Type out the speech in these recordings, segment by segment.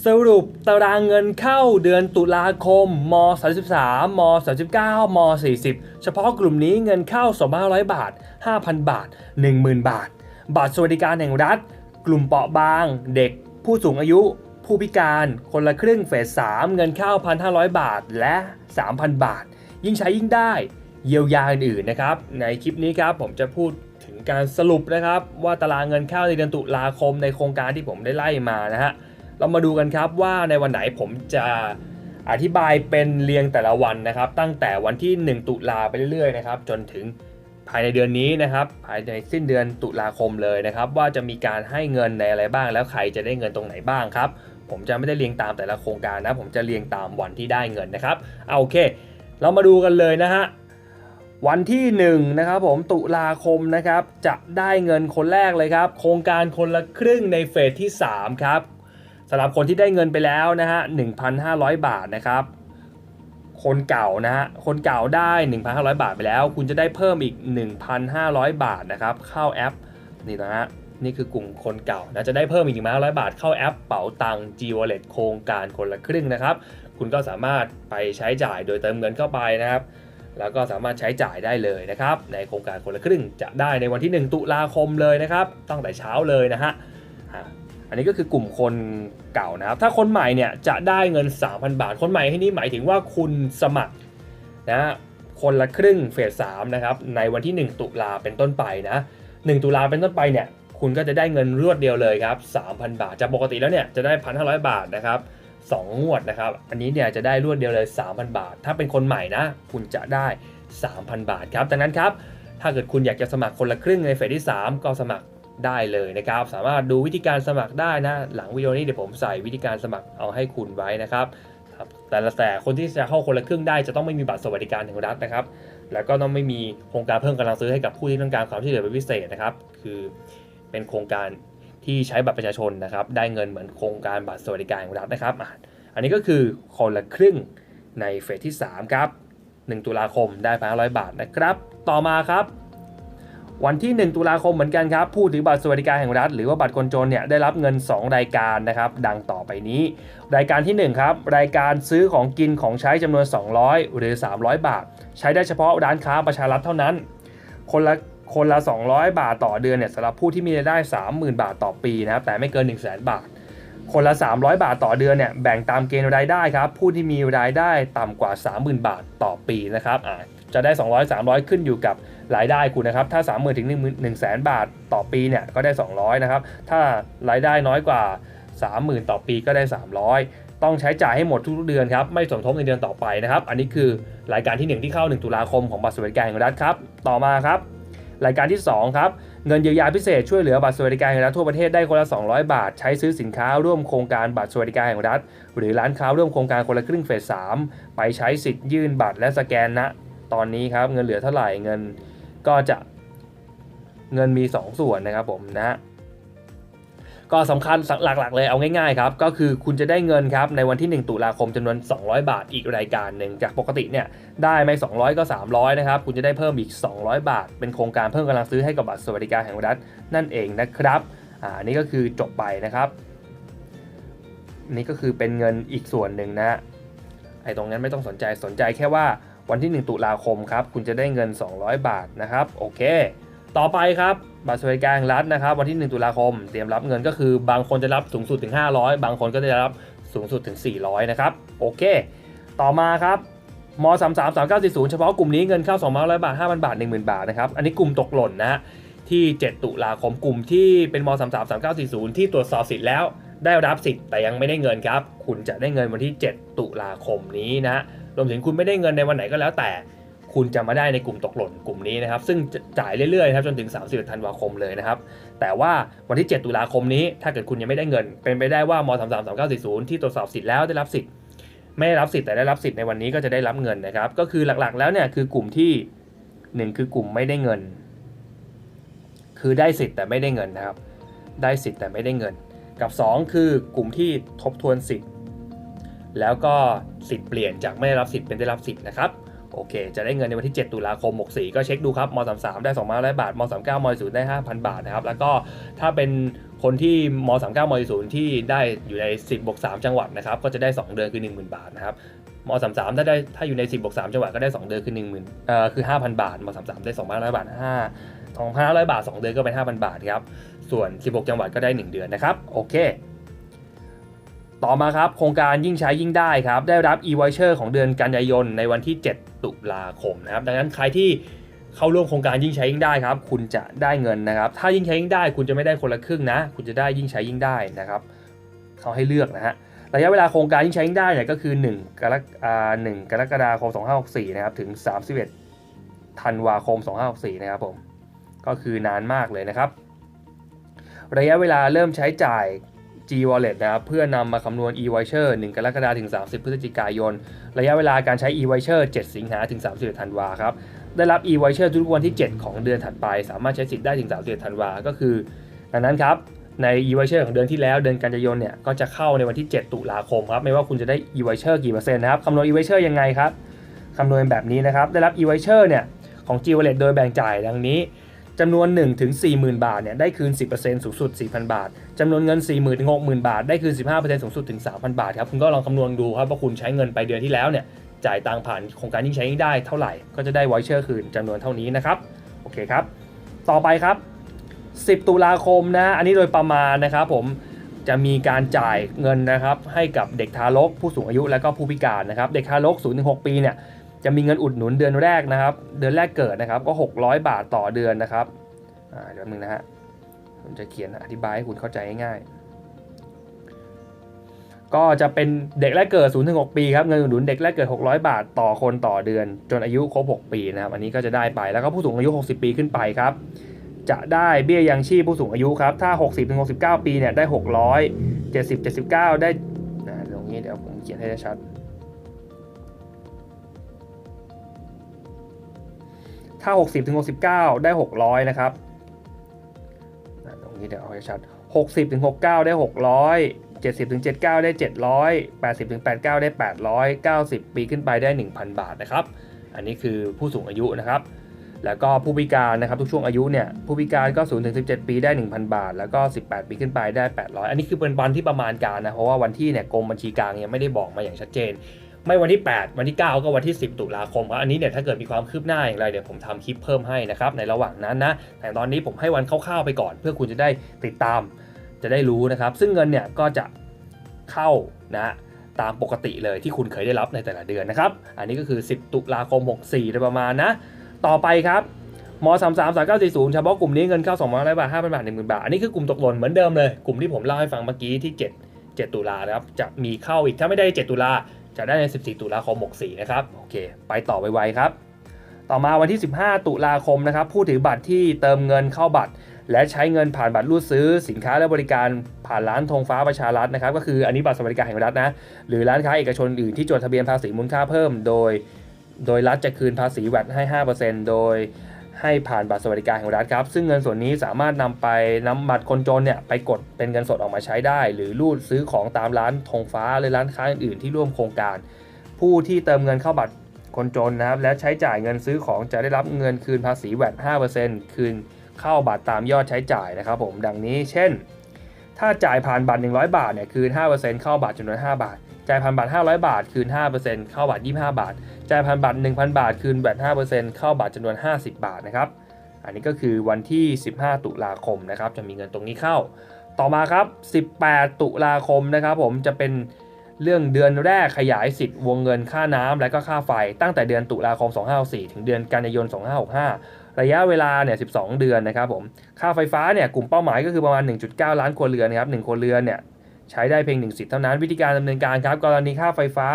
สรุปตารางเงินเข้าเดือนตุลาคมม33ม39ม40 เฉพาะกลุ่มนี้เงินเข้า 2,500 บาท 5,000 บาท 10,000 บาท บัตรสวัสดิการแห่งรัฐ กลุ่มเปราะบาง เด็ก ผู้สูงอายุ ผู้พิการ คนละครึ่งเฟส 3 เงินเข้า 1,500 บาทและ 3,000 บาท ยิ่งใช้ยิ่งได้เยียวยาอื่นๆนะครับ ในคลิปนี้ครับผมจะพูดถึงการสรุปนะครับ ว่าตารางเงินเข้าในเดือนตุลาคมในโครงการที่ผมได้ไล่มานะฮะ เรามาดูกันครับว่าในวันไหนผมจะอธิบายเป็นเรียงแต่ละวันนะครับ ตั้งแต่วันที่ 1 ตุลาไปเรื่อยๆนะครับ จนถึงภายในเดือนนี้นะครับ ภายในสิ้นเดือนตุลาคมเลยนะครับ ว่าจะมีการให้เงินในอะไรบ้าง แล้วใครจะได้เงินตรงไหนบ้างครับ ผมจะไม่ได้เรียงตามแต่ละโครงการนะ ผมจะเรียงตามวันที่ได้เงินนะครับเอาโอเค เรามาดูกันเลยนะฮะวันที่1นะครับผมตุลาคมนะครับจะได้เงินคนแรกเลยครับ โครงการคนละครึ่งในเฟสที่3ครับ สำหรับคนที่ได้เงินไปแล้วนะฮะ1,500 บาทนะครับ คนเก่านะฮะคนเก่าได้ 1,500 บาทไปแล้ว คุณจะได้เพิ่มอีก 1,500 บาทนะครับเข้าแอปนี่นะฮะนี่คือกลุ่มคนเก่านะจะได้เพิ่มอีก1,500 บาทเข้าแอปเป๋าตัง G Wallet โครงการคนละครึ่งนะครับ คุณก็สามารถไปใช้จ่ายโดยเติมเงินเข้าไปนะครับแล้วก็สามารถใช้จ่ายได้เลยนะครับ ในโครงการคนละครึ่งจะได้ในวันที่ 1 ตุลาคมเลยนะครับตั้งแต่เช้าเลยนะฮะ อันนี้ก็คือกลุ่มคนเก่านะครับ ถ้าคนใหม่เนี่ยจะได้เงิน 3,000 บาท คนใหม่ที่นี่หมายถึงว่าคุณสมัครนะคนละครึ่งเฟส3นะครับในวันที่ 1 ตุลาเป็นต้นไปนะ 1 ตุลาเป็นต้นไปเนี่ยคุณก็จะได้เงินรวดเดียวเลยครับ 3,000 บาทจากปกติแล้วเนี่ยจะได้ 1,500 บาทนะครับสองงวดนะครับ อันนี้เนี่ยจะได้รวดเดียวเลย 3,000 บาท ถ้าเป็นคนใหม่นะ คุณจะได้ 3,000 บาทครับดังนั้นครับ ถ้าเกิดคุณอยากจะสมัครคนละครึ่งในเฟสที่ 3 ก็สมัคร ได้เลยนะครับ สามารถดูวิธีการสมัครได้นะ หลังวิดีโอนี้เดี๋ยวผมใส่วิธีการสมัครเอาให้คุณไว้นะครับ แต่ละแต่คนที่จะเข้าคนละครึ่งได้จะต้องไม่มีบัตรสวัสดิการแห่งรัฐนะครับ แล้วก็ต้องไม่มีโครงการเพิ่มกำลังซื้อให้กับผู้ที่ต้องการความช่วยเหลือเป็นพิเศษนะครับ คือเป็นโครงการที่ใช้บัตรประชาชนนะครับ ได้เงินเหมือนโครงการบัตรสวัสดิการแห่งรัฐนะครับอันนี้ก็คือคนละครึ่งในเฟสที่ 3 ครับ 1 ตุลาคมได้1,500บาทนะครับ ต่อมาครับ วันที่ 1 ตุลาคมเหมือนกันครับ ผู้ถือบัตรสวัสดิการแห่งรัฐ หรือว่าบัตรคนจนเนี่ยได้รับเงิน 2 รายการนะครับ ดังต่อไปนี้ รายการที่ 1 ครับ รายการซื้อของกินของใช้จำนวน 200 หรือ 300 บาท ใช้ได้เฉพาะร้านค้าประชารัฐเท่านั้น คนละคนละ 200 บาทต่อเดือนเนี่ยสำหรับผู้ที่มีรายได้ 30,000 บาทต่อปีนะครับแต่ไม่เกิน 1 0 0 0 0แบาท คนละ 300 บาทต่อเดือนเนี่ยแบ่งตามเกณฑ์รายได้ครับผู้ที่มีรายได้ต่ำกว่า 30,000 บาทต่อปีนะครับอ่า จะได้ 200 300 ขึ้นอยู่กับรายได้คุณนะครับ ถ้า 30,000 ถึง 1 0 0 0 0 บาทต่อปีเนี่ยก็ได้ 200 นะครับ ถ้ารายได้น้อยกว่า 30,000 ต่อปีก็ได้ 300 ต้องใช้จ่ายให้หมดทุกๆเดือนครับ ไม่สมทบในเดือนต่อไปนะครับ อันนี้คือรายการที่ 1 ที่เข้า 1 ตุลาคมของบัตรสวัสดิการแห่งรัฐครับ ต่อมาครับ รายการที่ 2 ครับ เงินเยียวยาพิเศษช่วยเหลือบัตรสวัสดิการแห่งรัฐทั่วประเทศได้คนละ 200 บาท ใช้ซื้อสินค้าร่วมโครงการบัตรสวัสดิการแห่งรัฐ หรือร้านค้าร่วมโครงการคนละครึ่งเฟส3ไปใช้สิทธิ์ยื่นบัตรและสแกนนะ ตอนนี้ครับเงินเหลือเท่าไหร่เงินก็จะเงินมี 2 ส่วนนะครับผมนะก็สำคัญหลักๆ เลยเอาง่ายๆครับก็คือคุณจะได้เงินครับในวันที่ 1 ตุลาคมจำนวน 200 บาทอีกรายการหนึ่งจากปกติเนี่ยได้ไม่200 ก็ 300 นะครับ คุณจะได้เพิ่มอีก 200 บาท เป็นโครงการเพิ่มกำลังซื้อให้กับบัตรสวัสดิการแห่งรัฐนั่นเองนะครับอ่านนี่ก็คือจบไปนะครับ นี่ก็คือเป็นเงินอีกส่วนหนึ่งนะไอ้ตรงนั้นไม่ต้องสนใจสนใจแค่ว่า วันที่ 1 ตุลาคมครับคุณจะได้เงิน 200 บาทนะครับโอเค ต่อไปครับบัตรสวัสดิการรัฐนะครับ วันที่ 1 ตุลาคม เตรียมรับเงินก็คือบางคนจะรับสูงสุดถึง 500 บางคนก็จะรับสูงสุดถึง 400 นะครับโอเค ต่อมาครับม3 3 3 9 4 0 เฉพาะกลุ่มนี้เงินเข้า2 0 0 บาท 5,000 บาท 10,000 บาทนะครับ อันนี้กลุ่มตกหล่นนะฮะที่ 7 ตุลาคมกลุ่มที่เป็นม3 3 3 9 4 0 ที่ตรวจสอบสิทธิ์แล้ว ได้รับสิทธิ์แต่ยังไม่ได้เงินครับ คุณจะได้เงินวันที่ 7 ตุลาคมนี้นะ รวมถึงคุณไม่ได้เงินในวันไหนก็แล้วแต่ คุณจะมาได้ในกลุ่มตกหล่นกลุ่มนี้นะครับ ซึ่งจ่ายเรื่อยๆครับจนถึง31ธันวาคมเลยนะครับ แต่ว่าวันที่ 7 ตุลาคมนี้ถ้าเกิดคุณยังไม่ได้เงิน เป็นไปได้ว่าม3 3 3 9 4 0ที่ตรวจสอบสิทธิ์แล้วได้รับสิทธิ์ไม่ได้รับสิทธิ์แต่ได้รับสิทธิ์ในวันนี้ก็จะได้รับเงินนะครับ ก็คือหลักๆ แล้วเนี่ยคือกลุ่มที่ 1 คือกลุ่มไม่ได้เงิน คือได้สิทธิ์แต่ไม่ได้เงินนะครับ ได้สิทธิ์แต่ไม่ได้เงิน กับ 2 คือกลุ่มที่ทบทวนสิทธิ์ แล้วก็ สิทธิ์เปลี่ยนจากไม่ได้รับสิทธิ์เป็นได้รับสิทธิ์นะครับโอเค จะได้เงินในวันที่ 7 ตุลาคม 64 ก็เช็คดูครับม33ได้2 0 0บาทม39ม0ได้ 5,000 บาทนะครับ แล้วก็ถ้าเป็นคนที่ม39ม0ที่ได้อยู่ใน 10บวก3จังหวัดนะครับ ก็จะได้ 2 เดือนคือ 10,000 บาทนะครับม33ถ้าได้ถ้าอยู่ใน 10บวก3จังหวัดก็ได้ 2 เดือนคือ10,000เอ่อคือ 5,000 บาทม33ได้2,500บาท5 2,500 บาท 2 เดือนก็เป็น 5,000 บาทครับ ส่วน 16 จังหวัดก็ได้ 1 เดือนนะครับ โอเค ต่อมาครับโครงการยิ่งใช้ยิ่งได้ครับ ได้รับ e-voucher ของเดือนกันยายนในวันที่ 7 ตุลาคมนะครับ ดังนั้นใครที่เข้าร่วมโครงการยิ่งใช้ยิ่งได้ครับ คุณจะได้เงินนะครับ ถ้ายิ่งใช้ยิ่งได้ คุณจะไม่ได้คนละครึ่งนะ คุณจะได้ยิ่งใช้ยิ่งได้นะครับเขาให้เลือกนะฮะระยะเวลาโครงการยิ่งใช้ยิ่งได้เนี่ยก็คือ 1 กรกฎาคม1กรกฎาคม 2564 นะครับถึง 31 ธันวาคม 2564 นะครับผมก็คือนานมากเลยนะครับ ระยะเวลาเริ่มใช้จ่าย G Wallet นะครับเพื่อนำมาคำนวณ e-voucher 1 กรกฎาคมถึง 30 พฤศจิกายน ระยะเวลาการใช้ e-voucher 7 สิงหาถึง 31 ธันวาครับ ได้รับ e-voucher ทุกวันที่ 7 ของเดือนถัดไป สามารถใช้สิทธิ์ได้ถึง 31 ธันวาก็คือ ดังนั้นครับ ใน e-voucher ของเดือนที่แล้ว เดือนกันยายนเนี่ยก็จะเข้าในวันที่ 7 ตุลาคมครับไม่ว่าคุณจะได้ e-voucher กี่เปอร์เซ็นต์นะครับคำนวณ e-voucher ยังไงครับคำนวณแบบนี้นะครับได้รับ e-voucher เนี่ยของ G Wallet โดยแบ่งจ่ายดังนี้ จำนวน 1 ถึง 40,000 บาทเนี่ยได้คืน 10%สูงสุด 4,000 บาทจำนวนเงิน 40,000ถึง60,000 บาท ได้คืน 15%สูงสุดถึง 3,000 บาทครับคุณก็ลองคำนวณดูครับว่าคุณใช้เงินไปเดือนที่แล้วเนี่ยจ่ายตังค์ผ่านโครงการยิ่งใช้ยิ่งได้เท่าไหร่ก็จะได้ไวเชอร์คืนจำนวนเท่านี้นะครับโอเคครับ ต่อไปครับ 10 ตุลาคมนะอันนี้โดยประมาณนะครับผมจะมีการจ่ายเงินนะครับให้กับเด็กทารกผู้สูงอายุและก็ผู้พิการนะครับเด็กทารก0ถึง6ปีเนี่ย จะมีเงินอุดหนุนเดือนแรกนะครับ เดือนแรกเกิดนะครับ ก็ 600 บาทต่อเดือนนะครับอ่าเดี๋ยวมึงนะฮะผมจะเขียนอธิบายให้คุณเข้าใจง่ายก็จะเป็นเด็กแรกเกิด0ถึง6ปีครับเงินอุดหนุนเด็กแรกเกิด 600 บาทต่อคนต่อเดือน จนอายุครบ 6 ปีนะครับอันนี้ก็จะได้ไปแล้วก็ผู้สูงอายุ 60 ปีขึ้นไปครับจะได้เบี้ยยังชีพผู้สูงอายุครับถ้า 60ถึง69 ปีเนี่ยได้ 600 70 79 ได้นะตรงนี้เดี๋ยวผมเขียนให้ชัด ถ้า 60ถึง69 ได้ 600 นะครับตรงนี้เดี๋ยวเอาให้ชัด 60ถึง69 ได้ 600 70ถึง79 ได้ 700 80ถึง89 ได้ 800 90 ปีขึ้นไปได้ 1,000 บาทนะครับ อันนี้คือผู้สูงอายุนะครับ แล้วก็ผู้พิการนะครับทุกช่วงอายุเนี่ยผู้พิการก็0ถึง17 ปีได้ 1,000 บาท แล้วก็ 18 ปีขึ้นไปได้ 800 อันนี้คือเป็นวันที่ประมาณการนะเพราะว่าวันที่เนี่ยกรมบัญชีกลางยังไม่ได้บอกมาอย่างชัดเจน ไม่วันที่ 8 วันที่ 9 ก็วันที่ 10 ตุลาคมครับอันนี้เนี่ยถ้าเกิดมีความคืบหน้าอย่างไรเดี๋ยวผมทำคลิปเพิ่มให้นะครับในระหว่างนั้นนะแต่ตอนนี้ผมให้วันคร่าวๆไปก่อน เพื่อคุณจะได้ติดตามจะได้รู้นะครับ ซึ่งเงินเนี่ยก็จะเข้านะตามปกติเลยที่คุณเคยได้รับในแต่ละเดือนนะครับ อันนี้ก็คือ 10 ตุลาคม 64โดยประมาณนะ ต่อไปครับม3 3 3 9 4 0เฉพาะกลุ่มนี้เงินเข้า2 0 0บาท5,000บาท10,000บาท อันนี้คือกลุ่มตกหล่นเหมือนเดิมเลย กลุ่มที่ผมเล่าให้ฟังเมื่อกี้ที่ 7 7 ตุลานะครับ จะมีเข้าอีก ถ้าไม่ได้ 7 ตุลา จะได้ใน 14 ตุลาคม 64 นะครับโอเค ไปต่อไวๆครับ ต่อมาวันที่ 15 ตุลาคมนะครับผู้ถือบัตรที่เติมเงินเข้าบัตร และใช้เงินผ่านบัตรรูดซื้อสินค้าและบริการผ่านร้านธงฟ้าประชารัฐนะครับ ก็คืออันนี้บัตรสวัสดิการแห่งรัฐนะหรือร้านค้าเอกชนอื่นที่จดทะเบียนภาษีมูลค่าเพิ่ม โดย โดยรัฐจะคืนภาษีแวดให้ 5%โดย ให้ผ่านบัตรสวัสดิการแห่งรัฐครับ ซึ่งเงินส่วนนี้สามารถนำไปนำบัตรคนจนเนี่ยไปกดเป็นเงินสดออกมาใช้ได้ หรือรูดซื้อของตามร้านธงฟ้าหรือร้านค้าอื่นๆที่ร่วมโครงการ ผู้ที่เติมเงินเข้าบัตรคนจนนะครับ และใช้จ่ายเงินซื้อของจะได้รับเงินคืนภาษีแวด5%คืนเข้าบัตรตามยอดใช้จ่ายนะครับผมดังนี้ เช่น ถ้าจ่ายผ่านบัตร 100 บาทเนี่ยคืน5%เข้าบัตรจำนวน5บาท จ่ายผ่านบัตร500 บาท คืน 5%เข้าบัตร25 บาท จ่ายผ่านบัตร1,000 บาท คืนแวด5%เข้าบัตรจำนวน 50 บาทนะครับ อันนี้ก็คือวันที่ 15 ตุลาคมนะครับ จะมีเงินตรงนี้เข้า ต่อมาครับ 18 ตุลาคมนะครับ ผมจะเป็นเรื่องเดือนแรกขยายสิทธิ์วงเงินค่าน้ำและก็ค่าไฟ ตั้งแต่เดือนตุลาคม 2564 ถึงเดือนกันยายน 2565 ระยะเวลาเนี่ย 12 เดือนนะครับผม ค่าไฟฟ้าเนี่ย กลุ่มเป้าหมายก็คือประมาณ 1.9 ล้านครัวเรือนนะครับ1ครัวเรือนเนี่ย ใช้ได้เพียง1สิทธิ์เท่านั้นวิธีการดำเนินการครับ กรณีค่าไฟฟ้า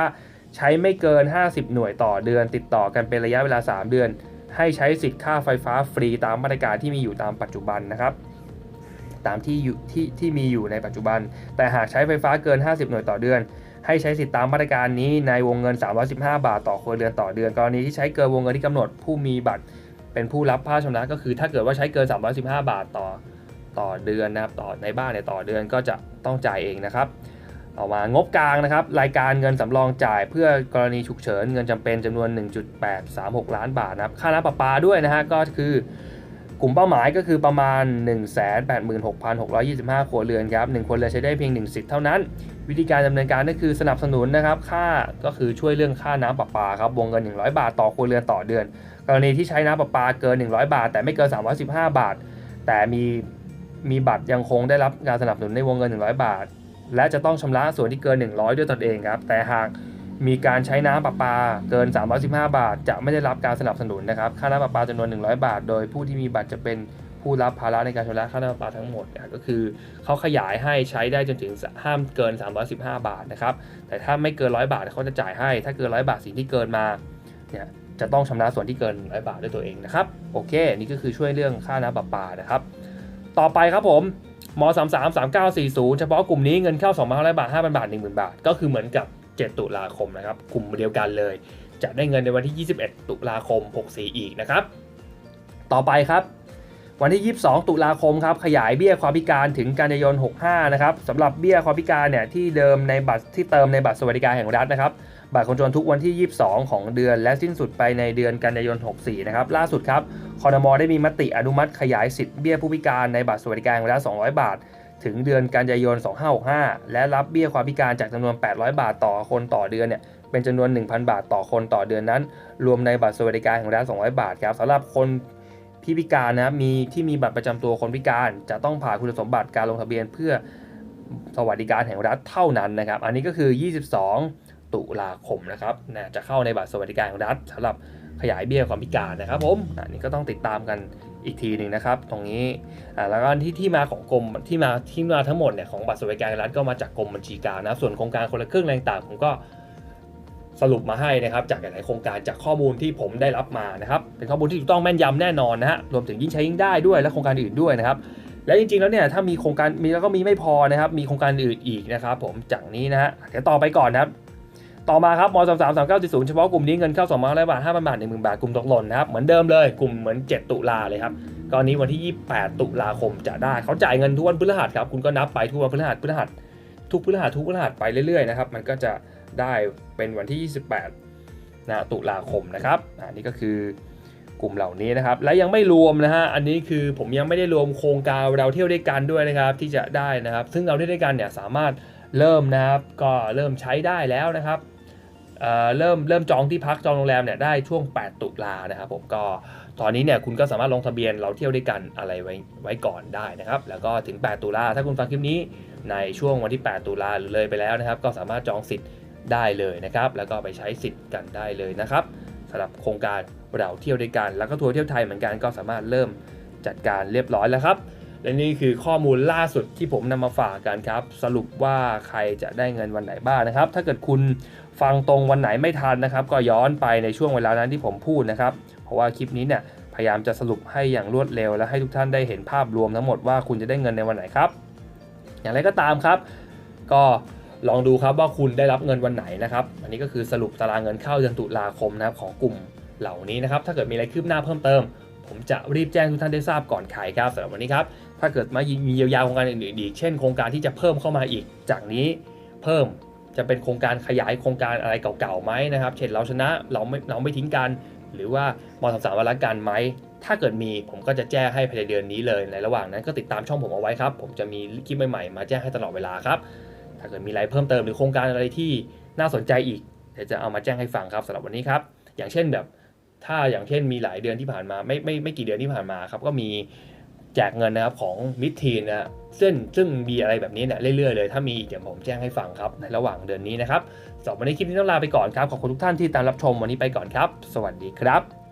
ใช้ไม่เกิน 50 หน่วยต่อเดือน ติดต่อกันเป็นระยะเวลา 3 เดือน ให้ใช้สิทธิ์ค่าไฟฟ้าฟรีตามมาตรการที่มีอยู่ตามปัจจุบันนะครับ ตามที่อยู่ที่ที่มีอยู่ในปัจจุบัน แต่หากใช้ไฟฟ้าเกิน 50 หน่วยต่อเดือน ให้ใช้สิทธิตามมาตรการนี้ในวงเงิน 315 บาทต่อครัวเรือนต่อเดือน กรณีที่ใช้เกินวงเงินที่กำหนดผู้มีบัตรเป็นผู้รับค่าชำระก็คือ ถ้าเกิดว่าใช้เกิน 315 บาทต่อ ต่อเดือนนะครับต่อในบ้านเนี่ยต่อเดือนก็จะต้องจ่ายเองนะครับเอมางบกลางนะครับรายการเงินสำรองจ่ายเพื่อกรณีฉุกเฉินเงินจำเป็นจำนวน 1.836 ล้านบาทนะครับค่าน้ำประปาด้วยนะฮะก็คือกลุ่มเป้าหมายก็คือประมาณ 186,625 ครัวเรือนครับ1คนเรือนใช้ได้เพียง 1 สิทธิ์เท่านั้น วิธีการดำเนินการก็คือสนับสนุนนะครับค่าก็คือช่วยเรื่องค่าน้ำประปาครับวงเงิน 100 บาทต่อครัวเรือนต่อเดือน กรณีที่ใช้น้ำประปาเกิน 100 บาท แต่ไม่เกิน 315 บาท แต่มี มีบัตรยังคงได้รับการสนับสนุนในวงเงิน 100 บาท และจะต้องชำระส่วนที่เกิน 100 ด้วยตนเองครับ แต่หากมีการใช้น้ำประปาเกิน 315 บาท จะไม่ได้รับการสนับสนุนนะครับ ค่าน้ำประปาจำนวน 100 บาท โดยผู้ที่มีบัตรจะเป็นผู้รับภาระในการชำระค่าน้ำประปาทั้งหมดนะก็คือเขาขยายให้ใช้ได้จนถึงห้ามเกิน 315 บาทนะครับ แต่ถ้าไม่เกิน 100 บาทเขาจะจ่ายให้ ถ้าเกิน 100 บาทสิ่งที่เกินมาเนี่ยจะต้องชำระส่วนที่เกิน 100 บาทด้วยตัวเองนะครับ โอเค นี่ก็คือช่วยเรื่องค่าน้ำประปานะครับ ต่อไปครับผมม33 3940 เฉพาะกลุ่มนี้เงินเข้า2,500บาท5,000 บาท 10,000 บาท ก็คือเหมือนกับ 7 ตุลาคมนะครับ กลุ่มเดียวกันเลย จะได้เงินในวันที่ 21 ตุลาคม 64 อีกนะครับ ต่อไปครับ วันที่ 22 ตุลาคมครับ ขยายเบี้ยความพิการถึงกันยายน 65 นะครับสำหรับเบี้ยความพิการเนี่ยที่เดิมในบัตรที่เติมในบัตรสวัสดิการแห่งรัฐนะครับ บัตรคนจนทุกวันที่ 22 ของเดือน และสิ้นสุดไปในเดือนกันยายน 64 นะครับ ล่าสุดครับคอรมอได้มีมติอนุมัติขยายสิทธิ์เบี้ยผู้พิการในบัตรสวัสดิการแห่งรัฐ200 บาท ถึงเดือนกันยายน 2565 และรับเบี้ยความพิการจากจำนวน 800 บาทต่อคนต่อเดือนเนี่ยเป็นจำนวน 1,000 บาทต่อคนต่อเดือนนั้น รวมในบัตรสวัสดิการแห่งรัฐ200 บาทครับสำหรับคนที่พิการนะมีที่มีบัตรประจำตัวคนพิการจะต้องผ่านคุณสมบัติการลงทะเบียนเพื่อสวัสดิการแห่งรัฐเท่านั้นนะครับ อันนี้ก็คือ 22 ตุลาคมนะครับนะจะเข้าในบัตรสวัสดิการแห่งรัฐสำหรับขยายเบี้ยความพิการนะครับผมอันนี้ก็ต้องติดตามกันอีกทีหนึ่งนะครับ ตรงนี้แล้วก็ที่ที่มาของกรมที่มาที่มาทั้งหมดเนี่ยของบัตรสวัสดิการรัฐก็มาจากกรมบัญชีกลารนะส่วนโครงการคนละครึ่งอะไรต่างผมก็สรุปมาให้นะครับจากหลายโครงการจากข้อมูลที่ผมได้รับมานะครับเป็นข้อมูลที่ถูกต้องแม่นยำแน่นอนนะฮะรวมถึงยิ่งใช้ยิ่งได้ด้วยและโครงการอื่นด้วยนะครับและจริงๆแล้วเนี่ยถ้ามีโครงการมีแล้วก็มีไม่พอนะครับมีโครงการอื่นอีกนะครับผมจากนี้นะฮะเดี๋ยวต่อไปก่อนนะครับ ต่อมาครับมสามสามสามเก้าศูนย์เฉพาะกลุ่มนี้เงินเข้าสองพันห้าร้อยบาทห้าพันบาทหนึ่งหมื่นบาทกลุ่มตกหล่นนะครับเหมือนเดิมเลยกลุ่มเหมือน7ตุลาเลยครับกรณีวันที่28ตุลาคมจะได้เขาจ่ายเงินทุกวันพฤหัสครับคุณก็นับไปทุกวันพฤหัสพฤหัสทุกพฤหัสทุกพฤหัสไปเรื่อยๆนะครับมันก็จะได้เป็นวันที่ 28นะตุลาคมนะครับอันนี้ก็คือกลุ่มเหล่านี้นะครับ และยังไม่รวมนะฮะอันนี้คือผมยังไม่ได้รวมโครงการเราเที่ยวด้วยกันด้วยนะครับที่จะได้นะครับ ซึ่งเราเที่ยวด้วยกันเนี่ยสามารถเริ่มนะครับก็เริ่มใช้ได้แล้วนะครับ เเริ่มเริ่มจองที่พักจองโรงแรมเนี่ยได้ช่วง 8 ตุลานะครับผมก็ตอนนี้เนี่ยคุณก็สามารถลงทะเบียนเราเที่ยวด้วยกันอะไรไว้ไว้ก่อนได้นะครับ แล้วก็ถึง 8 ตุลาถ้าคุณฟังคลิปนี้ในช่วงวันที่ 8 ตุลาหรือเลยไปแล้วนะครับ ก็สามารถจองสิทธิ์ได้เลยนะครับ แล้วก็ไปใช้สิทธิ์กันได้เลยนะครับสำหรับโครงการเราเที่ยวด้วยกัน แล้วก็ทัวร์เที่ยวไทยเหมือนกันก็สามารถเริ่มจัดการเรียบร้อยแล้วครับ และนี่คือข้อมูลล่าสุดที่ผมนำมาฝากกันครับ สรุปว่าใครจะได้เงินวันไหนบ้างนะครับ ถ้าเกิดคุณฟังตรงวันไหนไม่ทันนะครับ ก็ย้อนไปในช่วงเวลานั้นที่ผมพูดนะครับ เพราะว่าคลิปนี้เนี่ยพยายามจะสรุปให้อย่างรวดเร็ว และให้ทุกท่านได้เห็นภาพรวมทั้งหมดว่าคุณจะได้เงินในวันไหนครับ อย่างไรก็ตามครับ ก็ลองดูครับว่าคุณได้รับเงินวันไหนนะครับ อันนี้ก็คือสรุปตารางเงินเข้าเดือนตุลาคมนะครับของกลุ่มเหล่านี้นะครับ ถ้าเกิดมีอะไรคืบหน้าเพิ่มเติม ผมจะรีบแจ้งทุกท่านได้ทราบก่อนขายครับสำหรับวันนี้ครับ ถ้าเกิดมามีเยียวยาโครงการอื่นๆอีก เช่นโครงการที่จะเพิ่มเข้ามาอีก จากนี้เพิ่มจะเป็นโครงการขยายโครงการอะไรเก่าๆไหมนะครับ เช่นเราชนะเราไม่เราไม่ทิ้งกัน หรือว่ามสามสามวันละกันไหม ถ้าเกิดมีผมก็จะแจ้งให้ภายในเดือนนี้เลย ในระหว่างนั้นก็ติดตามช่องผมเอาไว้ครับ ผมจะมีคลิปใหม่ๆมาแจ้งให้ตลอดเวลาครับ ถ้าเกิดมีอะไรเพิ่มเติมหรือโครงการอะไรที่น่าสนใจอีกเดี๋ยวจะเอามาแจ้งให้ฟังครับสำหรับวันนี้ครับ อย่างเช่นแบบ ถ้าอย่างเช่นมีหลายเดือนที่ผ่านมาไม่ไม่ไม่กี่เดือนที่ผ่านมาครับก็มี แจกเงินนะครับของมิทีนนะซึ่งซึ่งมีอะไรแบบนี้เนี่ยเรื่อยๆเลยถ้ามีเดี๋ยวผมแจ้งให้ฟังครับในระหว่างเดือนนี้นะครับสำหรับวันนี้คลิปนี้ต้องลาไปก่อนครับขอบคุณทุกท่านที่ตามรับชมวันนี้ไปก่อนครับ สวัสดีครับ